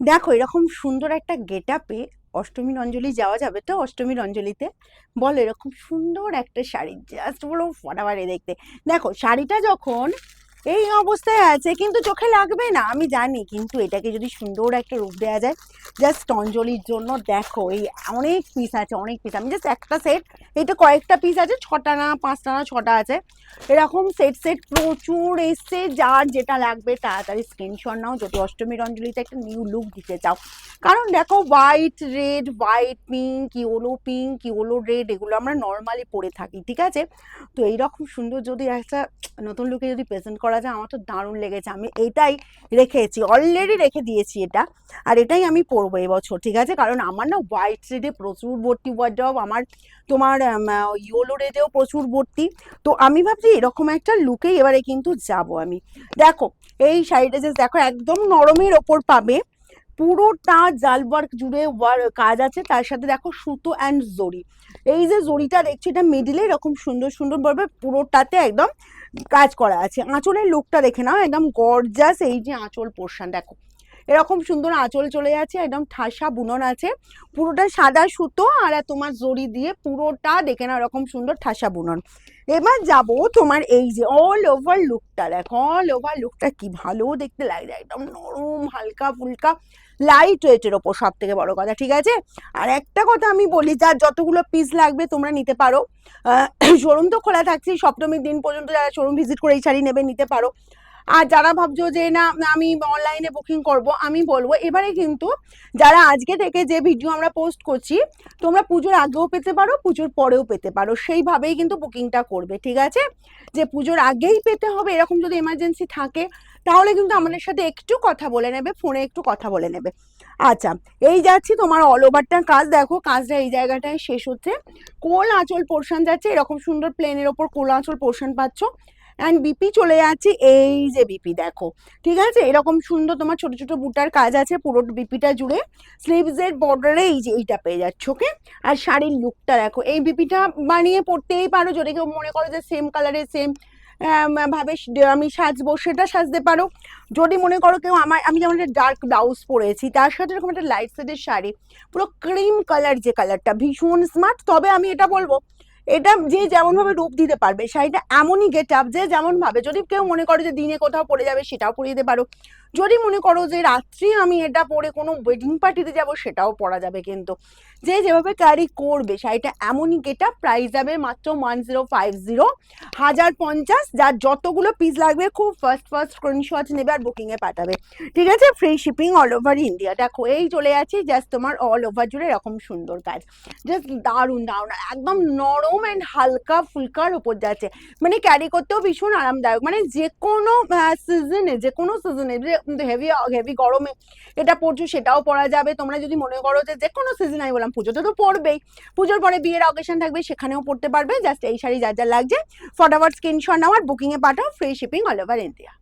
দেখো, এরকম সুন্দর একটা গেট আপে অষ্টমীর অঞ্জলি যাওয়া যাবে তো অষ্টমীর অঞ্জলিতে? বলো, এরকম সুন্দর একটা শাড়ি জাস্ট বলো ফটাফাটি দেখতে। দেখো, শাড়িটা যখন এই অবস্থায় আছে, কিন্তু চোখে লাগবে না। আমি জানি, কিন্তু এটাকে যদি সুন্দর একটা রূপ দেওয়া যায় জাস্ট অঞ্জলির জন্য দেখো, এই অনেক পিস আছে, অনেক পিস আমি জাস্ট একটা সেট এটা কয়েকটা পিস আছে, ছটা না, পাঁচটা না, ছটা আছে। এরকম সেট সেট প্রচুর এসছে, যার যেটা লাগবে তাড়াতাড়ি স্ক্রিনশট নাও। যদি অষ্টমীর অঞ্জলিতে একটা নিউ লুক দিতে চাও। কারণ দেখো white red white pink yellow pink yellow red এগুলো আমরা নর্মালি পরে থাকি, ঠিক আছে? তো এইরকম সুন্দর যদি একটা নতুন লুকে যদি প্রেজেন্ট করা যায়, আমার তো দারুণ লেগেছে। আমি এটাই রেখেছি অলরেডি রেখে দিয়েছি এটা, আর এটাই আমি পরবো এবছর, ঠিক আছে? কারণ আমার না হোয়াইট রেডে প্রচুর ভর্তি ওয়ার্ডব আমার তোমার ইয়োলো রেডেও প্রচুর ভর্তি। তো আমি ভাবছি এরকম একটা লুকেই এবারে কিন্তু যাব আমি। দেখো, এই শাড়িটা যে দেখো, একদম নরমের ওপর পাবে পুরোটা জাল ওয়ার্ক জুড়ে কাজ আছে। তার সাথে দেখো সুতো অ্যান্ড জরি এই যে জরিটা দেখছ, এটা মিডিলে এরকম সুন্দর সুন্দর ভাবে পুরোটাতে একদম কাজ করা আছে। আঁচলের লুকটা দেখে নাও, একদম গর্জাস এই যে আঁচল পোর্শন দেখো। এরকম সুন্দর আঁচল চলে যাচ্ছে, একদম ঠাসা বুনন আছে। পুরোটা সাদা সুতো আর তোমার জরি দিয়ে পুরোটা দেখে নাও, এরকম সুন্দর ঠাসা বুনন। এবার যাব তোমার এই যে অল ওভার লুকটা দেখো অল ওভার লুকটা কি ভালো দেখতে লাগছে একদম নরম হালকা ফুলকা লাইট ওয়েটের ওপর সব থেকে বড় কথা, ঠিক আছে? আর একটা কথা আমি বলি, যার যতগুলো পিস লাগবে তোমরা নিতে পারো। শোরুম তো খোলা থাকছে সপ্তমীর দিন পর্যন্ত যারা শোরুম ভিজিট করে এই শাড়ি নেবে, নিতে পারো। আর যারা ভাবছ যে না, আমি অনলাইনে বুকিং করব, আমি বলব। এবারে কিন্তু যারা আজকে থেকে যে ভিডিও আমরা পোস্ট করছি, তোমরা পুজোর আগেও পেতে পারো, পুজোর পরেও পেতে পারো। সেইভাবেই কিন্তু বুকিংটা করবে, ঠিক আছে? যে পুজোর আগেই পেতে হবে, এরকম যদি এমার্জেন্সি থাকে, তাহলে কিন্তু আমাদের সাথে একটু কথা বলে নেবে ফোনে একটু কথা বলে নেবে। আচ্ছা এই যাচ্ছি তোমার অল ওভারটা কাজ, দেখো, কাজটা এই জায়গাটায় শেষ হচ্ছে। কোল আঁচল পোর্শন যাচ্ছে, এরকম সুন্দর প্লেনের ওপর কোল আঁচল পোর্শন পাচ্ছ। অ্যান্ড বিপি চলে যাচ্ছে, এই যে বিপি দেখো। ঠিক আছে? এরকম সুন্দর তোমার ছোট ছোট বুটার কাজ আছে পুরো বিপিটা জুড়ে। স্লিভসের বর্ডারে এই যে এইটা পেয়ে যাচ্ছ ওকে আর শাড়ির লুকটা দেখো, এই বিপিটা বানিয়ে পড়তেই পারো। যদি কেউ মনে করো যে সেম কালারের সেম ভাবে আমি সাজবো, সেটা সাজতে পারো। যদি মনে করো কেউ আমার আমি যেমন একটা ডার্ক ব্লাউজ পরেছি, তার সাথে এরকম একটা লাইট শেডের শাড়ি, পুরো ক্রিম কালার যে কালারটা ভীষণ স্মার্ট তবে আমি এটা বলব এটা যে যেমন ভাবে রূপ দিতে পারবে, শাড়িটা এমনই গেট আপ যে যেমন ভাবে যদি কেউ মনে করে যে দিনে কোথাও পরে যাবে সেটাও পরিয়ে দিতে পারো। যদি মনে করো যে রাত্রি আমি এটা পরে কোনো ওয়েডিং পার্টিতে যাব সেটাও পরা যাবে কিন্তু। যে যেভাবে ক্যারি করবে, শাড়িটা এমনই গেট আপ প্রাইস যাবে মাত্র ওয়ান জিরো ফাইভ জিরো হাজার পঞ্চাশ, যার যতগুলো পিস লাগবে খুব ফার্স্ট ফার্স্ট স্ক্রিনশট নেবে আর বুকিংয়ে পাঠাবে। ঠিক আছে? Free shipping all over India দেখো, এই চলে যাচ্ছে জাস্ট তোমার অল ওভার জুড়ে এরকম সুন্দর কাজ জাস্ট দারুণ দারুণ, একদম নরম অ্যান্ড হালকা ফুলকার উপর যাচ্ছে। মানে ক্যারি করতেও ভীষণ আরামদায়ক। মানে যে কোনো সিজনে যে কোনো সিজনে যে হেভি হেভি গরমে এটা পরছো সেটাও পরা যাবে। তোমরা যদি মনে করো যে যে কোনো সিজনে আমি বললাম পুজোতে তো পরবেই পুজোর পরে বিয়ের অকেশন থাকবে, সেখানেও পড়তে পারবে। জাস্ট এই শাড়ি যা যা লাগছে, ফটাফট স্ক্রিনশট নাও আর বুকিংয়ে পাঠাও। Free shipping all over India